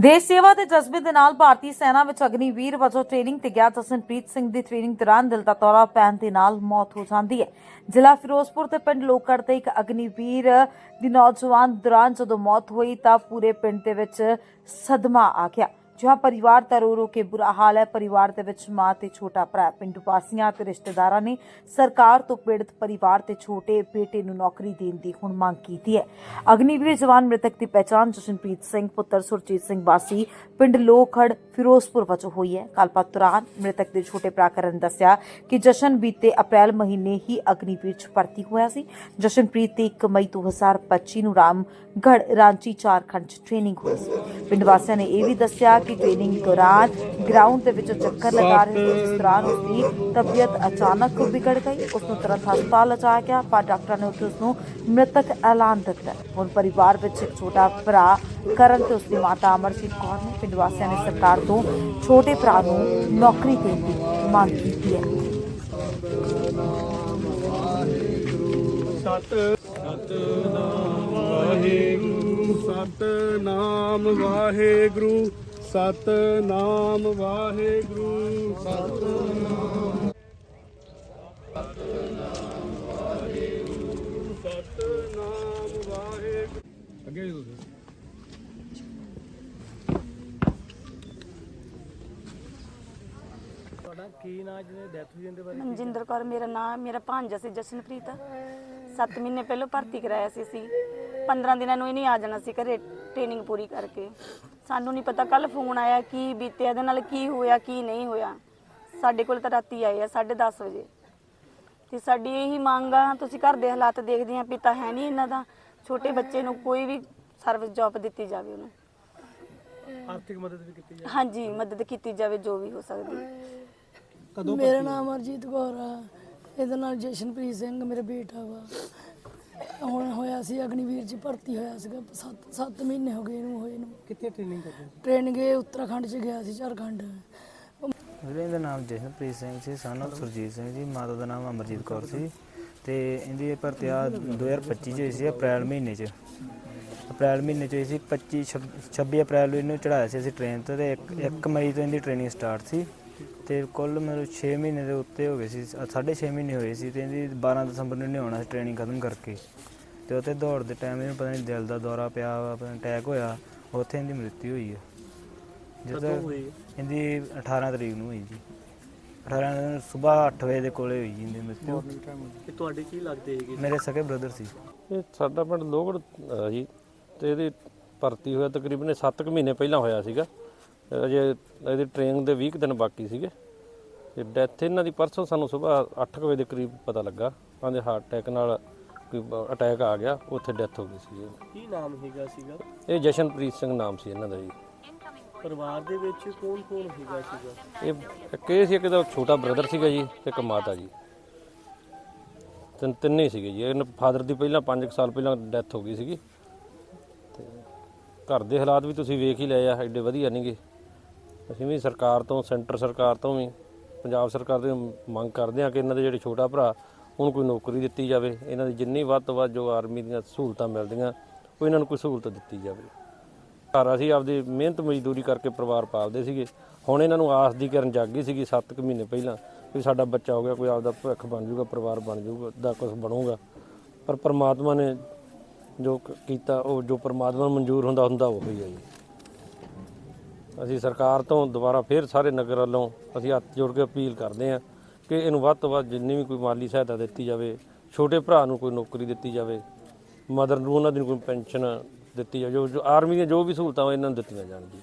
ਦੇਸ਼ ਸੇਵਾ ਦੇ ਜਜ਼ਬੇ ਦੇ ਨਾਲ ਭਾਰਤੀ ਸੈਨਾ ਵਿੱਚ ਅਗਨੀਵੀਰ ਵਜੋਂ ਟ੍ਰੇਨਿੰਗ ਤੇ ਗਿਆ ਜਸਨਪ੍ਰੀਤ ਸਿੰਘ ਦੀ ਟ੍ਰੇਨਿੰਗ ਦੌਰਾਨ ਦਿਲ ਦਾ ਦੌਰਾ ਪੈਣ ਦੇ ਨਾਲ ਮੌਤ ਹੋ ਜਾਂਦੀ ਹੈ। ਜ਼ਿਲ੍ਹਾ ਫਿਰੋਜ਼ਪੁਰ ਦੇ ਪਿੰਡ ਲੋਕੜ ਤੇ ਇੱਕ ਅਗਨੀਵੀਰ ਦੀ ਨੌਜਵਾਨ ਦੌਰਾਨ ਜਦੋਂ ਮੌਤ ਹੋਈ ਤਾਂ ਪੂਰੇ ਪਿੰਡ ਦੇ ਵਿੱਚ ਸਦਮਾ ਆ ਗਿਆ। ਜਹਾਂ ਪਰਿਵਾਰ ਦਾ ਰੋ ਰੋ ਕੇ ਬੁਰਾ ਹਾਲ ਹੈ। ਪਰਿਵਾਰ ਦੇ ਵਿੱਚ ਮਾਂ ਤੇ ਛੋਟਾ ਭਰਾ, ਪਿੰਡ ਵਾਸੀਆਂ ਤੇ ਰਿਸ਼ਤੇਦਾਰਾਂ ਨੇ ਸਰਕਾਰ ਤੋਂ ਪੀੜਤ ਪਰਿਵਾਰ ਤੇ ਛੋਟੇ ਬੇਟੇ ਨੂੰ ਨੌਕਰੀ ਦੇਣ ਦੀ ਹੁਣ ਮੰਗ ਕੀਤੀ ਹੈ। ਅਗਨੀਵੀਰ ਜਵਾਨ ਮ੍ਰਿਤਕ ਦੀ ਪਛਾਣ ਜਸ਼ਨਪ੍ਰੀਤ ਸਿੰਘ, ਪੁੱਤਰ ਸੁਰਜੀਤ ਸਿੰਘ ਵਾਸੀ, ਪਿੰਡ ਲੋਖੜ ਫਿਰੋਜ਼ਪੁਰ ਵਜੋਂ ਹੋਈ ਹੈ। ਗੱਲਬਾਤ ਦੌਰਾਨ ਮ੍ਰਿਤਕ ਦੇ ਛੋਟੇ ਭਰਾ ਕਰਨ ਦੱਸਿਆ ਕਿ ਜਸ਼ਨ ਬੀਤੇ ਅਪ੍ਰੈਲ ਮਹੀਨੇ ਹੀ ਅਗਨੀਵੀਰ ਚ ਭਰਤੀ ਹੋਇਆ ਸੀ। ਜਸ਼ਨਪ੍ਰੀਤ ਦੀ 1 ਮਈ 2025 ਨੂੰ ਰਾਮਗੜ ਰਾਂਚੀ, ਝਾਰਖੰਡ ਚ ਟ੍ਰੇਨਿੰਗ ਹੋਈ ਸੀ। ਪਿੰਡ ਵਾਸੀਆਂ ਨੇ ਇਹ ਵੀ ਦੱਸਿਆ ਕਿ ਟ੍ਰੇਨਿੰਗ ਦੌਰਾਨ ਗਰਾਊਂਡ ਦੇ ਵਿੱਚ ਚੱਕਰ ਲਗਾ ਰਹੇ ਸੀ ਜਿਸ ਦੌਰਾਨ ਉਸ ਦੀ ਤਬੀਅਤ ਅਚਾਨਕ ਵਿਗੜ ਗਈ, ਉਸ ਨੂੰ ਤੁਰੰਤ ਹਸਪਤਾਲ ਲਿਜਾਇਆ ਗਿਆ, ਪਰ ਡਾਕਟਰਾਂ ਨੇ ਉਸ ਨੂੰ ਮ੍ਰਿਤਕ ਐਲਾਨ ਦਿੱਤਾ। ਹੁਣ ਪਰਿਵਾਰ ਵਿੱਚ ਇੱਕ ਛੋਟਾ ਭਰਾ ਕਰਨ ਤੇ ਉਸ ਦੀ ਮਾਤਾ ਅਮਰਜੀਤ ਕੌਰ ਨੇ ਪਿੰਡ ਵਾਸੀਆਂ ਨੇ ਸਰਕਾਰ ਤੋਂ ਛੋਟੇ ਭਰਾ ਨੂੰ ਨੌਕਰੀ ਦੇਣ ਦੀ ਮੰਗ ਕੀਤੀ ਹੈ। ਸਤ ਸਤਨਾਮ ਵਾਹਿਗੁਰੂ ਸਤਨਾਮ ਵਾਹਿਗੁਰੂ। ਸਤਨਾਮ ਵਾਹਿਗੁਰੂ। ਸਤਨਾਮ ਸਤਨਾਮ ਵਾਹਿਗੁਰੂ। ਅੱਗੇ ਜੀ ਤੁਸੀਂ। ਤੁਹਾਡਾ ਕੀ ਨਾਂ ਜਿਹਨੇ ਡੈਥ ਹੋਈ ਉਹਦੇ ਬਾਰੇ? ਮਨਜਿੰਦਰ ਕੌਰ ਮੇਰਾ ਨਾਮ ਮੇਰਾ ਭਾਂਜਾ ਸੀ ਜਸ਼ਨਪ੍ਰੀਤ। 7 ਮਹੀਨੇ ਪਹਿਲਾਂ ਭਰਤੀ ਕਰਾਇਆ ਸੀ ਸੀ 15 ਦਿਨਾਂ ਨੂੰ ਹੀ ਨਹੀਂ ਆ ਜਾਣਾ ਸੀ ਘਰੇ ਟ੍ਰੇਨਿੰਗ ਪੂਰੀ ਕਰਕੇ। ਸਾਨੂੰ ਨਹੀਂ ਪਤਾ ਕੱਲ ਫੋਨ ਆਇਆ ਕੀ ਬੀਤਿਆ ਇਹਦੇ ਨਾਲ ਕੀ ਹੋਇਆ ਕੀ ਨਹੀਂ ਹੋਇਆ। ਸਾਡੇ ਕੋਲ ਤਾਂ ਰਾਤੀ ਆਏ ਆ 10:30 ਵਜੇ। ਤੇ ਸਾਡੀ ਇਹੀ ਮੰਗ ਆ ਤੁਸੀਂ ਘਰ ਦੇ ਹਾਲਾਤ ਦੇਖਦੇ ਆ ਪਿਤਾ ਹੈ ਨਹੀਂ ਇਹਨਾਂ ਦਾ। ਛੋਟੇ ਬੱਚੇ ਨੂੰ ਕੋਈ ਵੀ ਸਰਵਿਸ ਜੌਬ ਦਿੱਤੀ ਜਾਵੇ ਉਹਨੂੰ। ਆਰਥਿਕ ਮਦਦ ਵੀ ਕੀਤੀ ਜਾਏ ਹਾਂਜੀ ਮਦਦ ਕੀਤੀ ਜਾਵੇ ਜੋ ਵੀ ਹੋ ਸਕਦੀ ਕਦੋਂ ਮੇਰਾ ਨਾਮ ਅਰਜੀਤ ਕੌਰ ਆ। ਇਹਦਾ ਨਾਮ ਜਸ਼ਨਪ੍ਰੀਤ ਸਿੰਘ ਮੇਰਾ ਬੇਟਾ ਵਾ। ਹੁਣ ਹੋਇਆ ਸੀ ਅਗਨੀਵੀਰ ਚ ਭਰਤੀ ਹੋਇਆ ਸੀਗਾ 7 7 ਮਹੀਨੇ ਹੋ ਗਏ ਇਹਨੂੰ ਹੋਏ ਨੂੰ। ਕਿੱਥੇ ਟ੍ਰੇਨਿੰਗ ਕਰਦੇ ਸੀ? ਟ੍ਰੇਨਿੰਗ ਇਹ ਉੱਤਰਾਖੰਡ ਚ ਗਿਆ ਸੀ ਝਾਰਖੰਡ। ਵੀਰੇ ਦਾ ਨਾਮ ਜਸ਼ਨਪ੍ਰੀਤ ਸਿੰਘ ਸੀ son of ਸੁਰਜੀਤ ਸਿੰਘ ਜੀ ਮਾਤਾ ਦਾ ਨਾਮ ਅਮਰਜੀਤ ਕੌਰ ਸੀ। ਤੇ ਇਹਦੀ ਇਹ ਭਰਤੀ ਆ 2025 ਚ ਹੋਈ ਸੀ ਅਪ੍ਰੈਲ ਮਹੀਨੇ ਚ। ਅਪ੍ਰੈਲ ਮਹੀਨੇ ਚ ਹੋਈ ਸੀ 25 ਛਬ- 26 ਅਪ੍ਰੈਲ ਨੂੰ ਇਹਨੂੰ ਚੜਾਇਆ ਸੀ ਅਸੀਂ ਟ੍ਰੇਨ ਤੇ ਤੇ 1 ਮਈ ਤੋਂ ਇਹਦੀ ਟ੍ਰੇਨਿੰਗ ਸਟਾਰਟ ਸੀ। ਤੇ ਕੁੱਲ ਮੈਨੂੰ 6 ਮਹੀਨੇ ਦੇ ਉੱਤੇ ਹੋ ਗਏ ਸੀ 6.5 ਮਹੀਨੇ ਹੋਏ ਸੀ ਤੇ ਇਹਦੀ 12 ਦਸੰਬਰ ਨੂੰ ਇਹਨੇ ਆਉਣਾ ਸੀ ਟ੍ਰੇਨਿੰਗ ਖਤਮ ਕਰਕੇ। ਤੇ ਉੱਥੇ ਦੌੜ ਦੇ ਟਾਈਮ ਇਹਨੂੰ ਪਤਾ ਨਹੀਂ ਦਿਲ ਦਾ ਦੌਰਾ ਪਿਆ ਪਤਾ ਅਟੈਕ ਹੋਇਆ ਉੱਥੇ ਇਹਦੀ ਮ੍ਰਿਤੂ ਹੋਈ ਹੈ ਹੋਈ? ਇਹਦੀ 18 ਤਰੀਕ ਨੂੰ ਹੋਈ ਜੀ। 18 ਨੂੰ ਸਵੇਰ 8 ਵਜੇ ਦੇ ਕੋਲੇ ਹੋਈ ਜੀ ਇਹਦੀ ਮ੍ਰਿਤੂ। ਕਿ ਤੁਹਾਡੇ ਕੀ ਲੱਗਦੇ ਹੈਗੇ? ਮੇਰੇ ਸਕੇ ਬ੍ਰਦਰ ਸੀ। ਇਹ ਸਾਡਾ ਪਿੰਡ ਲੋਗੜ ਅਹ ਜੀ। ਤੇ ਇਹਦੀ ਭਰਤੀ ਹੋਇਆ ਤਕਰੀਬਨ 7 ਕੁ ਮਹੀਨੇ ਪਹਿਲਾਂ ਹੋਇਆ ਸੀਗਾ। ਅਜੇ ਇਹਦੀ ਟ੍ਰੇਨਿੰਗ ਦੇ 20 ਕੁ ਦਿਨ ਬਾਕੀ ਸੀਗੇ। ਤੇ ਡੈਥ ਇਹਨਾਂ ਦੀ ਪਰਸੋਂ ਸਾਨੂੰ ਸਵੇਰ 8 ਕੁ ਵਜੇ ਦੇ ਕਰੀਬ ਪਤਾ ਲੱਗਾ। ਕਹਿੰਦੇ ਹਾਰਟ ਅਟੈਕ ਨਾਲ ਕੋਈ ਅਟੈਕ ਆ ਗਿਆ ਉੱਥੇ ਡੈਥ ਹੋ ਗਈ ਸੀ ਇਹਦੀ। ਕੀ ਨਾਮ ਹੈਗਾ ਸੀਗਾ? ਇਹ ਜਸ਼ਨਪ੍ਰੀਤ ਸਿੰਘ ਨਾਮ ਸੀ ਇਹਨਾਂ ਦਾ ਜੀ। ਪਰਿਵਾਰ ਦੇ ਵਿੱਚ ਕੌਣ ਕੌਣ ਹੈਗਾ ਸੀਗਾ? ਇਹ ਇੱਕ ਇਹ ਸੀ ਕਿ ਇਹਦਾ ਛੋਟਾ ਬ੍ਰਦਰ ਸੀਗਾ ਜੀ ਤੇ ਇੱਕ ਮਾਤਾ ਜੀ। ਤਿੰਨ ਤਿੰਨੇ ਸੀਗੇ ਜੀ। ਇਹਨਾਂ ਫਾਦਰ ਦੀ ਪਹਿਲਾਂ 5 ਸਾਲ ਪਹਿਲਾਂ ਡੈਥ ਹੋ ਗਈ ਸੀਗੀ। ਤੇ ਘਰ ਦੇ ਹਾਲਾਤ ਵੀ ਤੁਸੀਂ ਵੇਖ ਹੀ ਲਏ ਆ ਐਡੇ ਵਧੀਆ ਨਹੀਂਗੇ ਅਸੀਂ ਵੀ ਸਰਕਾਰ ਤੋਂ, ਸੈਂਟਰ ਸਰਕਾਰ ਤੋਂ ਵੀ, ਪੰਜਾਬ ਸਰਕਾਰ ਤੋਂ ਮੰਗ ਕਰਦੇ ਹਾਂ ਕਿ ਇਹਨਾਂ ਦੇ ਜਿਹੜੇ ਛੋਟਾ ਭਰਾ, ਉਹਨੂੰ ਕੋਈ ਨੌਕਰੀ ਦਿੱਤੀ ਜਾਵੇ। ਇਹਨਾਂ ਦੀ ਜਿੰਨੀ ਵੱਧ ਤੋਂ ਵੱਧ ਜੋ ਆਰਮੀ ਦੀਆਂ ਸਹੂਲਤਾਂ ਮਿਲਦੀਆਂ, ਉਹ ਇਹਨਾਂ ਨੂੰ ਕੋਈ ਸਹੂਲਤ ਦਿੱਤੀ ਜਾਵੇ। ਘਰ ਅਸੀਂ ਆਪਦੀ ਮਿਹਨਤ ਮਜ਼ਦੂਰੀ ਕਰਕੇ ਪਰਿਵਾਰ ਪਾਲਦੇ ਸੀਗੇ। ਹੁਣ ਇਹਨਾਂ ਨੂੰ ਆਸ ਦੀ ਕਿਰਨ ਜਾਗੀ ਸੀਗੀ 7 ਕੁ ਮਹੀਨੇ ਪਹਿਲਾਂ ਵੀ ਸਾਡਾ ਬੱਚਾ ਹੋ ਗਿਆ, ਕੋਈ ਆਪਦਾ ਭਵਿੱਖ ਬਣ ਜਾਊਗਾ, ਪਰਿਵਾਰ ਬਣ ਜਾਊਗਾ, ਦਾ ਕੁਝ ਬਣੂਗਾ। ਪਰ ਪਰਮਾਤਮਾ ਨੇ ਜੋ ਕੀਤਾ, ਉਹ ਜੋ ਪਰਮਾਤਮਾ ਨੂੰ ਮਨਜ਼ੂਰ ਹੁੰਦਾ ਹੁੰਦਾ ਉਹ ਹੀ ਹੈ ਜੀ। ਅਸੀਂ ਸਰਕਾਰ ਤੋਂ ਦੁਬਾਰਾ ਫੇਰ ਸਾਰੇ ਨਗਰ ਵੱਲੋਂ ਅਸੀਂ ਹੱਥ ਜੋੜ ਕੇ ਅਪੀਲ ਕਰਦੇ ਹਾਂ ਕਿ ਇਹਨੂੰ ਵੱਧ ਤੋਂ ਵੱਧ ਜਿੰਨੀ ਵੀ ਕੋਈ ਮਾਲੀ ਸਹਾਇਤਾ ਦਿੱਤੀ ਜਾਵੇ, ਛੋਟੇ ਭਰਾ ਨੂੰ ਕੋਈ ਨੌਕਰੀ ਦਿੱਤੀ ਜਾਵੇ ਮਦਰ ਨੂੰ ਉਹਨਾਂ ਦੀ ਕੋਈ ਪੈਨਸ਼ਨ ਦਿੱਤੀ ਜਾਵੇ, ਜੋ ਆਰਮੀ ਦੀਆਂ ਜੋ ਵੀ ਸਹੂਲਤਾਂ ਉਹ ਇਹਨਾਂ ਨੂੰ ਦਿੱਤੀਆਂ ਜਾਣ ਜੀ।